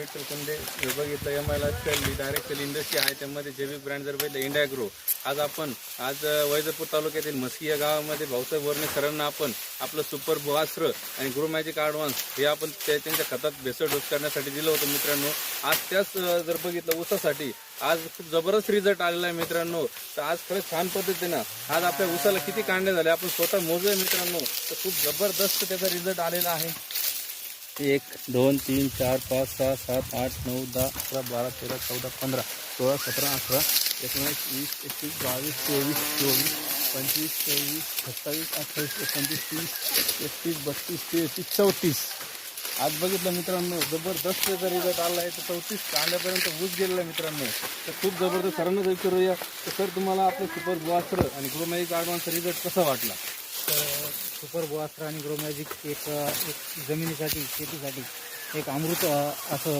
विठ्ठल हे बघितलं M I lifestyle direct industry आहे. त्यामध्ये जैविक ब्रँड जर बघितलं इंडिया ग्रो आज आपण आज वैजपूर तालुक्यातील म्हस्की या गावामध्ये भाऊसाहेब वर्णे सरांना आपण आपलं सुपर बुआस्त्र आणि ग्रो मॅजिक ॲडव्हान्स हे आपण त्या- त्यांच्या खतात भेसळ डोस करण्यासाठी दिलं होतं मित्रांनो. आज त्याच जर बघितलं ऊसासाठी आज खूप जबरदस्त रिझल्ट आलेला आहे मित्रांनो. तर आज खरंच छान पद्धतीनं आज आपल्या ऊसाला किती कांडे झाले आपण स्वतः मोजूया मित्रांनो. तर खूप जबरदस्त त्याचा रिझल्ट आलेला आहे. एक दोन तीन चार पाच सहा सात आठ नऊ दहा अकरा बारा तेरा चौदा पंधरा सोळा सतरा अठरा एकोणीस वीस एकवीस बावीस तेवीस चोवीस पंचवीस तेवीस सत्तावीस अठ्ठावीस एकोणतीस तीस एकतीस बत्तीस तेहतीस चौतीस. आज बघितलं मित्रांनो जबरदस्त जर रिझल्ट आला आहे तर चौतीस कांद्यापर्यंत ऊस गेलेला आहे मित्रांनो. तर खूप जबरदस्त सरांनाच विचारूया तर सर तुम्हाला आपलं सुपर बुआस्त्र आणि ग्रोमॅजिक ॲडव्हान्सचा रिझल्ट कसा वाटला? तर सुपर बुआस्त्र आणि ग्रोमॅजिक एक एक जमिनीसाठी शेतीसाठी एक अमृत असं